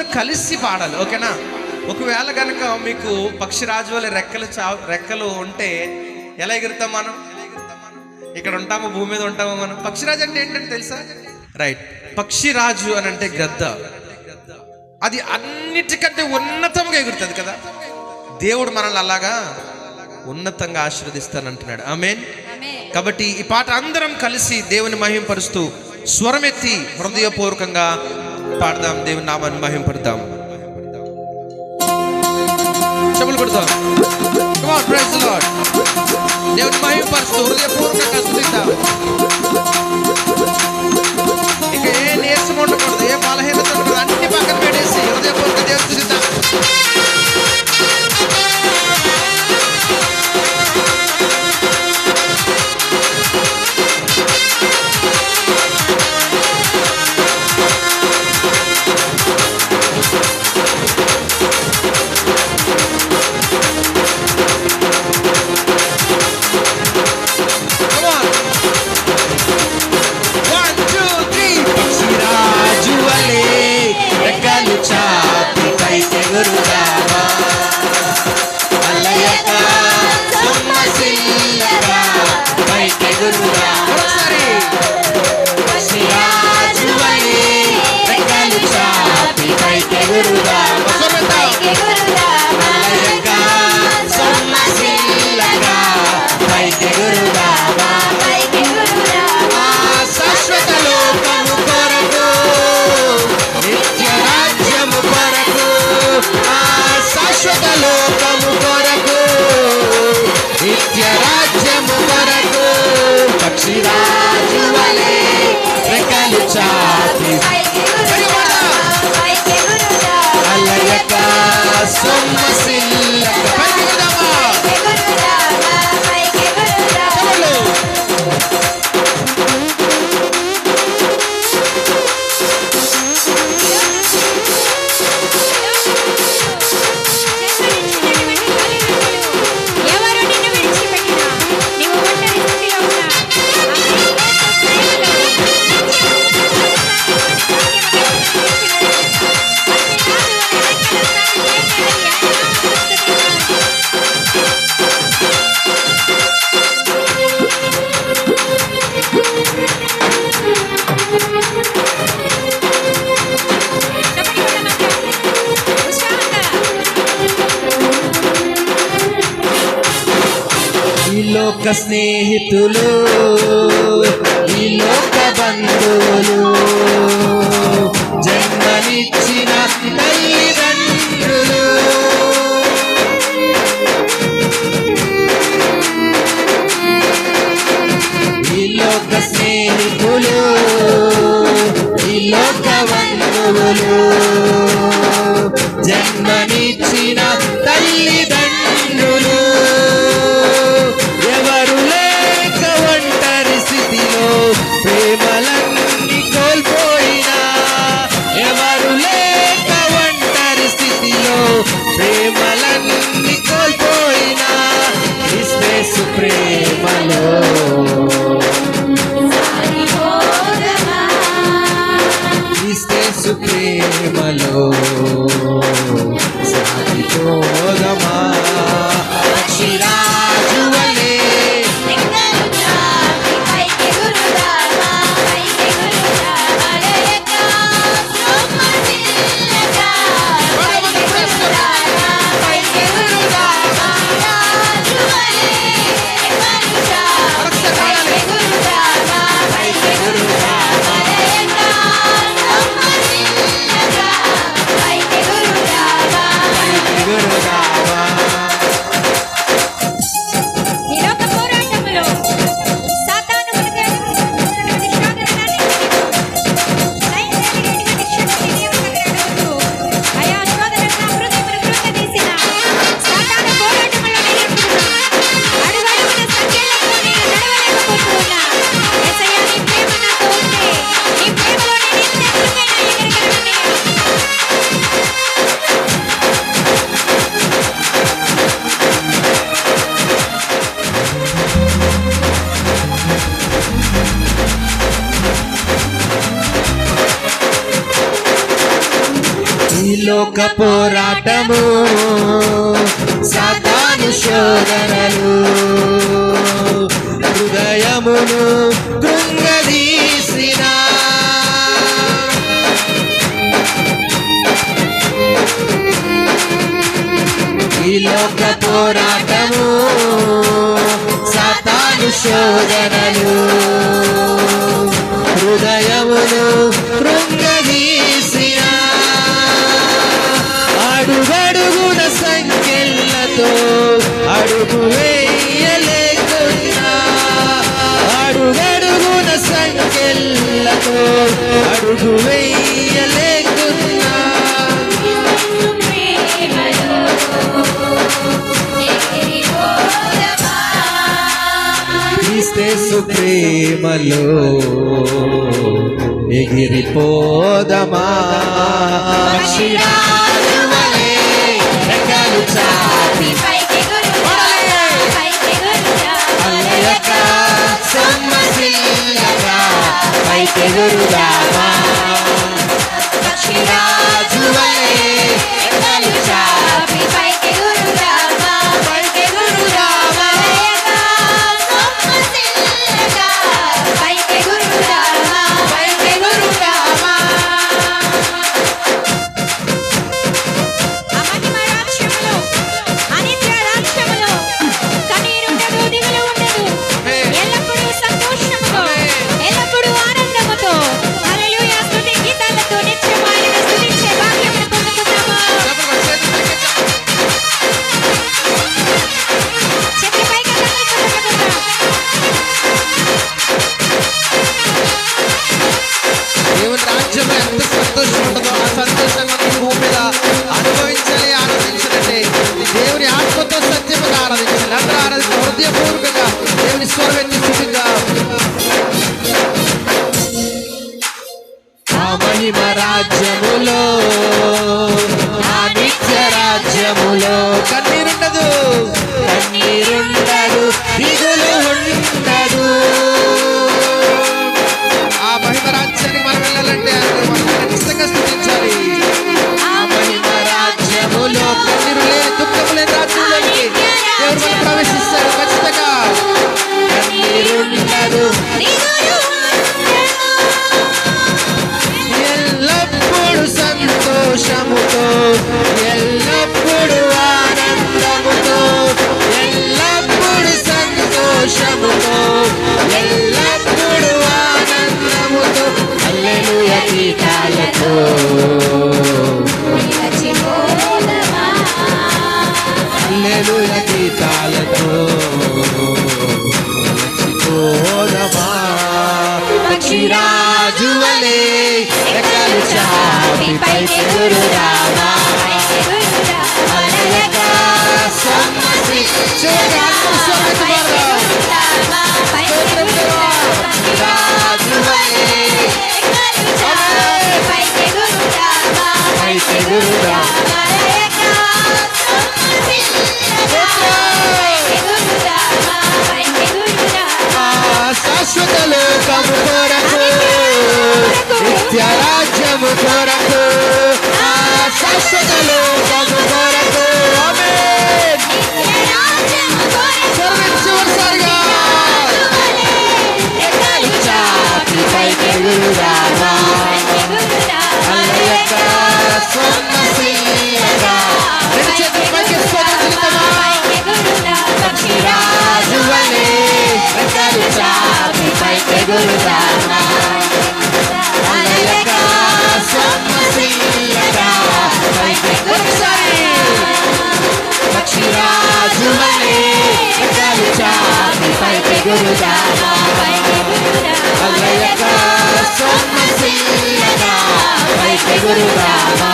అందరు కలిసి పాడాలి ఓకేనా? ఒకవేళ కనుక మీకు పక్షిరాజు వల్ల రెక్కలు చా రెక్కలు ఉంటే ఎలా ఎగురుతాం మనం? ఇక్కడ ఉంటామా? భూమి మీద ఉంటామా మనం? పక్షిరాజు అంటే ఏంటంటే తెలుసా? రైట్. పక్షిరాజు అని అంటే గద్ద. అది అన్నిటికంటే ఉన్నతంగా ఎగురుతుంది కదా. దేవుడు మనల్ని అలాగా ఉన్నతంగా ఆశీర్వదిస్తానంటున్నాడు. ఆమెన్. కాబట్టి ఈ పాట అందరం కలిసి దేవుని మహింపరుస్తూ స్వరమెత్తి హృదయపూర్వకంగా పాడదాం దేవుని నామాన్ని మహింపడదాం చెప్పులు కొడదాం Come on, praise the Lord. దేవుని మహింపరుస్తూ హృదయపూర్వకంగా స్తుతిద్దాం Some must లోక స్నేహితులు ఈ లోక బంధువులు జన్మనిచ్చి ప్రేమలో లోక పోరాటము. సాతాను శోధనలు. హృదయమును కృంగదీసిన ఈ లోక పోరాటము సాతాను శోధనలు. హృదయమును అడుగడుగున సంఖ్యలతో అడుగు వేయలేకున్నా. అడుగడుగున సంఖ్యలతో అడుగు వేయలేకున్నా. క్రీస్తేసు ప్రేమలో ఎగిరిపోదమా? పక్షిరాజు పైకెగురుదామా పక్షిరాజు దేవుని Te arranca meu coração, a salsa da louca పైకి గురురామా అలయక సొమ్మసిల్లగా రెండు చేతులు పైకి స్తోత్రించుకుందామా రాజు వలె రెక్కలు చాపి పైకి గురురామా పైకి ఒకసారి పక్షిరాజు వలె రెక్కలు చాపి పైకి గురురామా సొమ్మసిల్లరా వైద్య గురురావా.